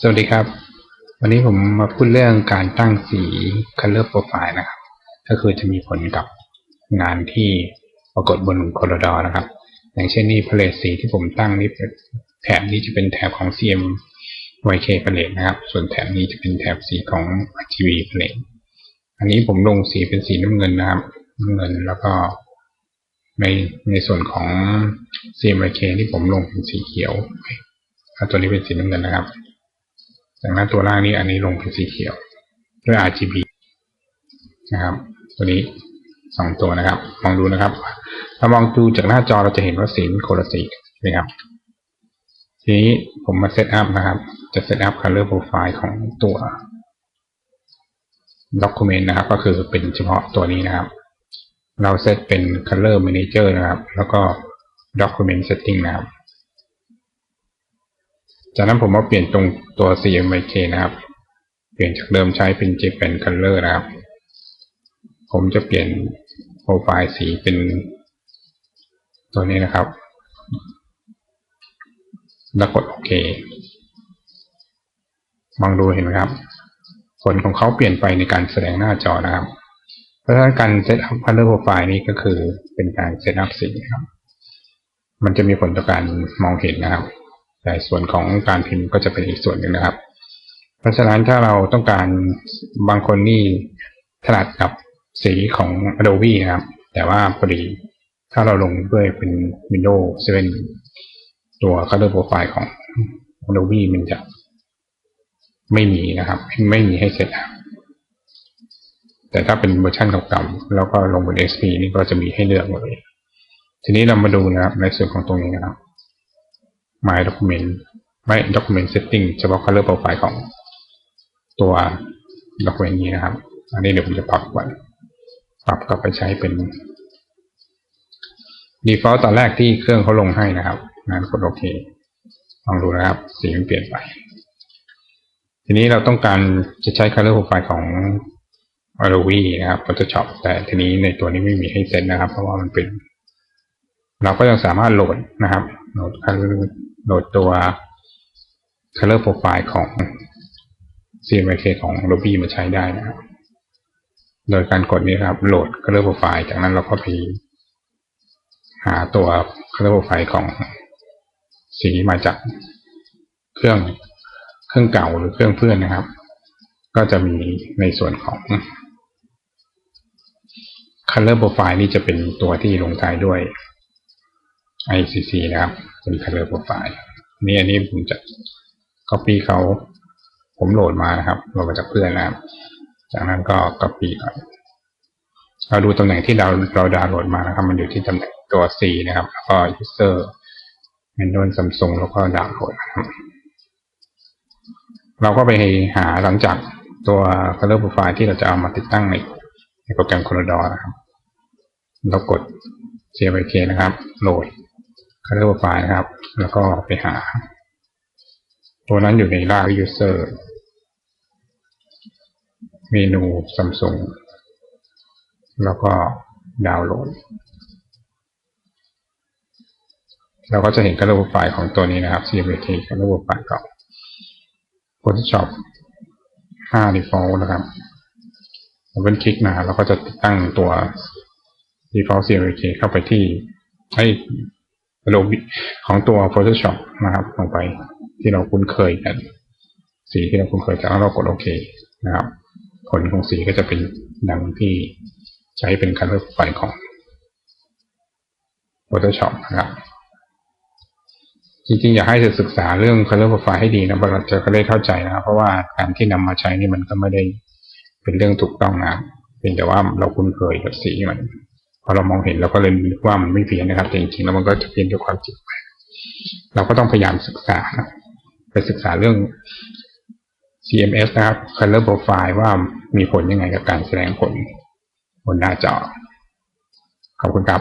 สวัสดีครับ วันนี้ผมมาพูดเรื่องการตั้งสี color profile นะครับ ก็คือจะมีผลกับงานที่ปรากฏบน Corridor นะครับ อย่างเช่นนี่พเลทสีที่ผมตั้งนี่แถบนี้จะเป็นแถบของ CM YK พเลทนะครับ ส่วนแถบนี้จะเป็นแถบสีของ RGB พเลทอันนี้ผมลงสีเป็นสีน้ำเงินนะครับน้ำเงินแล้วก็ในในส่วนของ CMYK ที่ผมลงเป็นสีเขียว ตัวนี้เป็นสีน้ำเงินนะครับ จากนั้นตัวล่างนี้อันนี้ลงเป็นสีเขียวด้วย RGB นะครับ ตัวนี้สองตัวนะครับ มองดูนะครับถ้ามองดูจากหน้าจอเราจะเห็นว่าสีเป็นโคนละสีนะครับ ทีนี้ผมมาเซตอัพนะครับ จะเซตอัพ color profile ของตัว document นะครับ ก็คือเป็นเฉพาะตัวนี้นะครับ เราเซตเป็น color manager นะครับ แล้วก็ document setting นะครับ จากนั้นผมมาเปลี่ยนตรงตัว CMYK นะครับ เปลี่ยนจากเดิมใช้เป็น Japan Color นะครับ ผมจะเปลี่ยนโปรไฟล์สีเป็นตัวนี้นะครับ แล้วกดโอเคมองดูเห็นไหมครับ ผลของเขาเปลี่ยนไปในการแสดงหน้าจอนะครับ เพราะฉะนั้นการเซตอัพ color profile นี้ก็คือเป็นการเซตอัพสีครับ มันจะมีผลต่อการมองเห็นนะครับ แต่ส่วนของการพิมพ์ก็จะเป็นอีกส่วนหนึ่งนะครับ เพราะฉะนั้นถ้าเราต้องการบางคนนี่ถนัดกับสีของ Adobe นะครับ แต่ว่าพอดีถ้าเราลงด้วยเป็น Windows 7 ตัว Color Profile ของ Adobe มันจะไม่มีนะครับ ไม่มีให้เสร็จแต่ถ้าเป็นเวอร์ชันเก่าๆแล้วก็ลงบน XP นี่ก็จะมีให้เลือกเลย ทีนี้เรามาดูนะครับในส่วนของตรงนี้นะครับ My Document ไม่ Document Setting เฉพาะ Color Profile ของตัว Document นี้นะครับ อันนี้เดี๋ยวผมจะปรับก่อนปรับกลับไปใช้เป็น default ตอนแรกที่เครื่องเขาลงให้นะครับงั้นกดโอเคลองดูนะครับ สีมันเปลี่ยนไป ทีนี้เราต้องการจะใช้ color profile ของ Adobe นะครับ Photoshop แต่ทีนี้ในตัวนี้ไม่มีให้เซตนะครับ เพราะว่ามันเป็น เราก็ยังสามารถโหลดนะครับโหลด color โหลดตัว color profile ของ CMYK ของ Adobe มาใช้ได้นะครับ โดยการกดนี้ครับโหลด color profile จากนั้นเราก็ไปหาตัว color profile ของสีมาจากเครื่องเครื่องเก่าหรือเครื่องเพื่อนนะครับ ก็จะมีในส่วนของ color profile นี่จะเป็นตัวที่ลงท้ายด้วย ICC นะครับเป็น color profile นี่อันนี้ผมจะ copy เขาผมโหลดมานะครับโหลดมาจากเพื่อนนะครับ จากนั้นก็ copy ก่อนเราดูตำแหน่งที่เราเราดาวน์โหลดมานะครับ มันอยู่ที่ตำแหน่งตัว C นะครับ แล้วก็ user manual Samsung แล้วก็ดาวน์โหลดนะครับเราก็ไปหาหลังจากตัว color profile ที่เราจะเอามาติดตั้งในในโปรแกรม Corridor นะครับ เรากด CMYK นะครับ โหลด color profile ครับ แล้วก็ไปหา ตัวนั้นอยู่ในราก user เมนู Samsung แล้วก็ดาวน์โหลด เราก็จะเห็น color profile ของตัวนี้นะครับ CMYK color profile ของ Photoshop 5 default นะครับดับเบิลคลิกนะเราก็จะติดตั้งตัว default CMYK เข้าไปที่ไอ้ โลบิของตัว Photoshop นะครับลงไปที่เราคุ้นเคยกัน สีที่เราคุ้นเคยจากเรากดโอเคนะครับ ผลของสีก็จะเป็นดังที่ใช้เป็น color profile ของ Photoshop นะครับจริงๆ อยากให้ศึกษาเรื่อง color profile ให้ดีนะเราจะก็ได้เข้าใจนะครับ เพราะว่าการที่นำมาใช้นี่มันก็ไม่ได้เป็นเรื่องถูกต้องนะเพียงแต่ว่าเราคุ้นเคยกับสีมัน พอเรามองเห็นเราก็เลยนึกว่ามันไม่เพี้ยนนะครับแต่จริงๆแล้วมันก็จะเพี้ยนด้วยความจริงเราก็ต้องพยายามศึกษาไปศึกษาเรื่อง CMS นะครับ color profile ว่ามีผลยังไงกับการแสดงผลบนหน้าจอ ขอบคุณครับ